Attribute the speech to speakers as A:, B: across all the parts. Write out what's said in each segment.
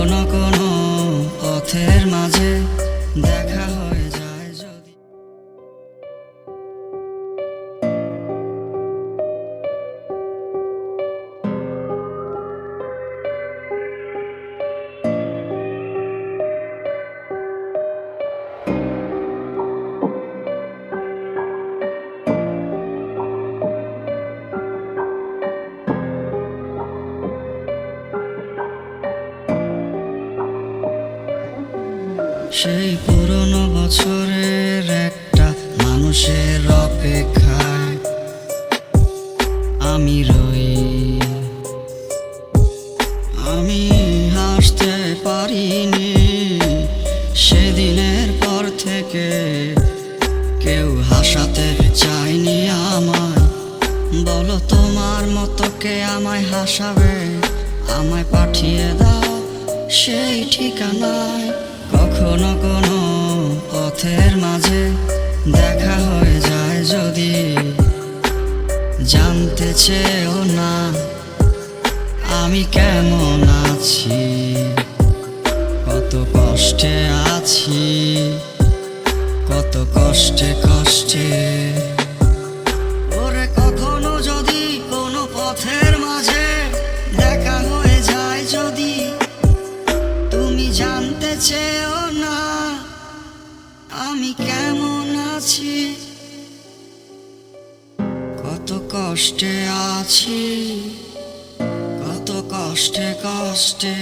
A: কখনো কোনো পথের মাঝে দেখা সেই পুরনো বছরের একটা মানুষের অপেক্ষায় আমি রই। আমি হাসতে পারিনি সেদিনের পর থেকে। কেউ হাসাতে চায়নি আমায়। বলো তোমার মতো কে আমায় হাসাবে? আমায় পাঠিয়ে দাও সেই ঠিকানায়। কখনো কোনো পথের মাঝে দেখা হয়ে যায় যদি জানতে চেয়েও না আমি কেমন আছি, কত কষ্টে আছি, কত কষ্টে কষ্টে। ওরে কখনো যদি কোনো পথের কেমন আছি? কত কষ্টে আছি কত কষ্টে কষ্টে।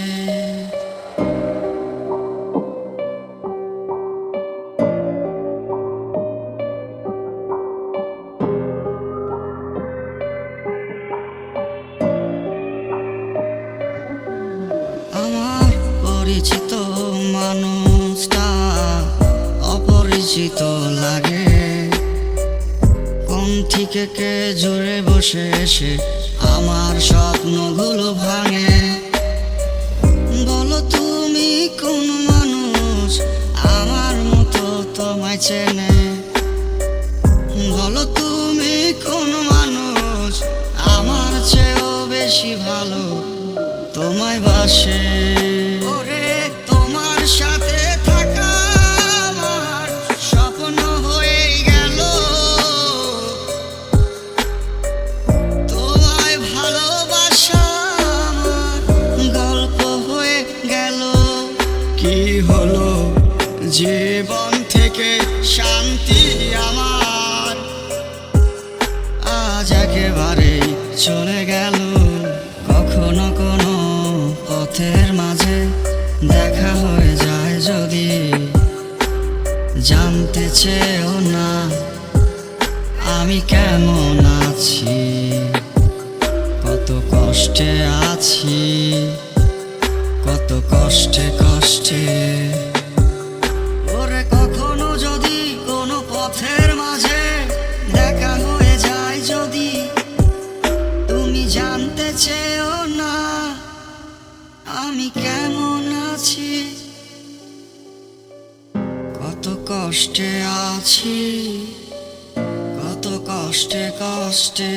A: আমার পরিচিত মানুষটা অপরিচিত লাগে। কোন থেকে কে জোরে বসে এসে আমার স্বপ্নগুলো ভাঙে। বলো তুমি কোন মানুষ আমার মতো তোমায় চেনে? বলো তুমি কোন মানুষ আমার চেয়েও বেশি ভালো তোমায় বাসে? কি হলো? জীবন থেকে শান্তি আমার। আজ একেবারে চলে গেল। কখনো কোনো পথের মাঝে দেখা হয়ে যায় যদি জানতে চেয়েও না আমি কেমন আছি, কত কষ্টে আছি। কষ্টে কষ্টে। ওরে কখনো যদি কোনো পথের মাঝে দেখা হয়ে যায় যদি, তুমি জানতে চেয়েও না আমি কেমন আছি। কত কষ্টে আছি, কত কষ্টে কষ্টে।